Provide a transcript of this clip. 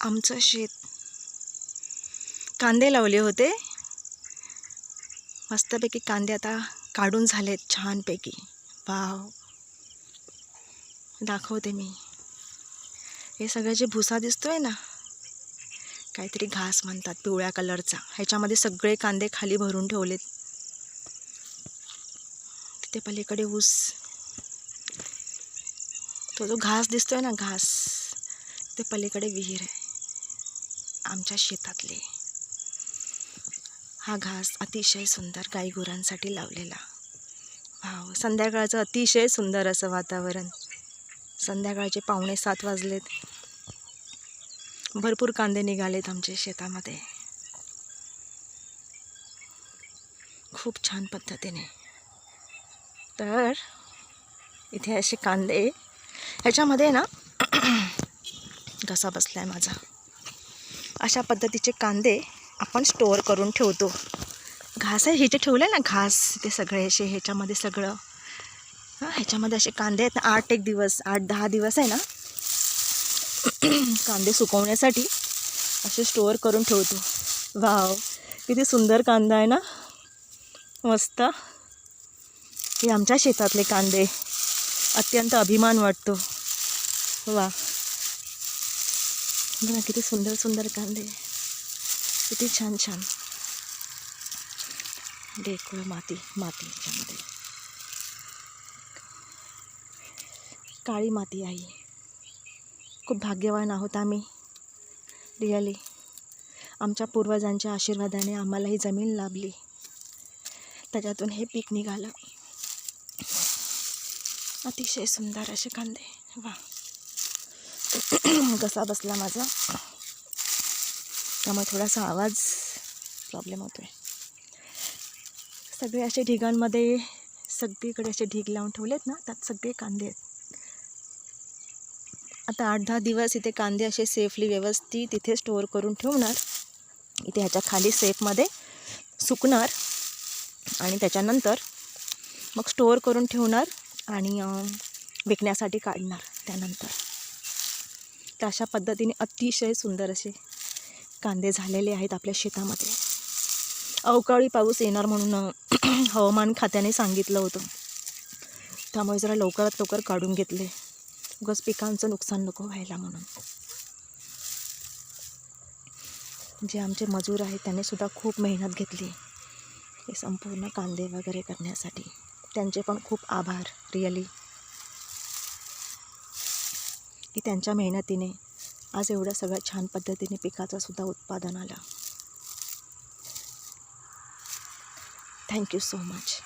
आमचं शेत. कांदे लावले होते. मस्तपैकी कांदे आता काढून झालेत छानपैकी. वाव. दाखवते मी. हे सगळं जे भुसा दिसतोय ना काहीतरी घास म्हणतात पिवळ्या कलरचा. ह्याच्यामध्ये सगळे कांदे खाली भरून ठेवलेत. तिथे पलीकडे ऊस. तो जो घास दिसतोय ना घास ते पलीकडे विहीर आहे. आमच्या शेतातले. हा घास अतिशय सुंदर गाईगुरांसाठी लावलेला. वाव संध्याकाळचं अतिशय सुंदर असं वातावरण. संध्याकाळचे पावणे सात वाजलेत. भरपूर कांदे निघालेत आमच्या शेतामध्ये. खूप छान पद्धतीने. तर इथे असे कांदे ह्याच्यामध्ये ना घसा बसला आहे माझा. अशा पद्धतीचे कांदे आपण स्टोअर करून ठेवतो. घास आहे हे जे ठेवलं आहे ना घास ते सगळे असे ह्याच्यामध्ये सगळं. हां ह्याच्यामध्ये असे कांदे आहेत ना आठ एक दिवस आठ दहा दिवस आहे ना कांदे सुकवण्यासाठी असे स्टोअर करून ठेवतो. वाव किती सुंदर कांदा आहे ना. मस्त. हे आमच्या शेतातले कांदे. अत्यंत अभिमान वाटतो. वा. बघा किती सुंदर सुंदर कांदे किती छान छान. डेकुळ माती माती याच्यामध्ये. काळी माती आहे. खूप भाग्यवान आहोत आम्ही रिअली आमच्या पूर्वजांच्या आशीर्वादाने आम्हाला ही जमीन लाभली. त्याच्यातून हे पीक निघालं. अतिशय सुंदर असे कांदे. वा. कसा बसला माझा? त्यामुळे थोडासा आवाज प्रॉब्लेम होतो आहे सगळे असे ढिगांमध्ये सगळीकडे असे ढीग लावून ठेवलेत ना त्यात सगळे कांदे आहेत. आता आठ दहा दिवस इथे कांदे असे सेफली व्यवस्थित इथे स्टोअर करून ठेवणार. इथे ह्याच्या खाली सेफमध्ये सुकणार. आणि त्याच्यानंतर मग स्टोअर करून ठेवणार आणि विकण्यासाठी काढणार त्यानंतर. तर अशा पद्धतीने अतिशय सुंदर असे कांदे झालेले आहेत आपल्या शेतामध्ये. अवकाळी पाऊस येणार म्हणून हवामान खात्याने सांगितलं होतं. त्यामुळे जरा लवकरात लवकर काढून घेतले. उगाच पिकांचं नुकसान नको व्हायला म्हणून. जे आमचे मजूर आहेत त्यांनी सुद्धा खूप मेहनत घेतली. हे संपूर्ण कांदे वगैरे करण्यासाठी. त्यांचे पण खूप आभार रिअली. की त्यांच्या मेहनतीने आज एवढं सगळ्या छान पद्धतीने पिकाचं सुद्धा उत्पादन आलं. Thank you so much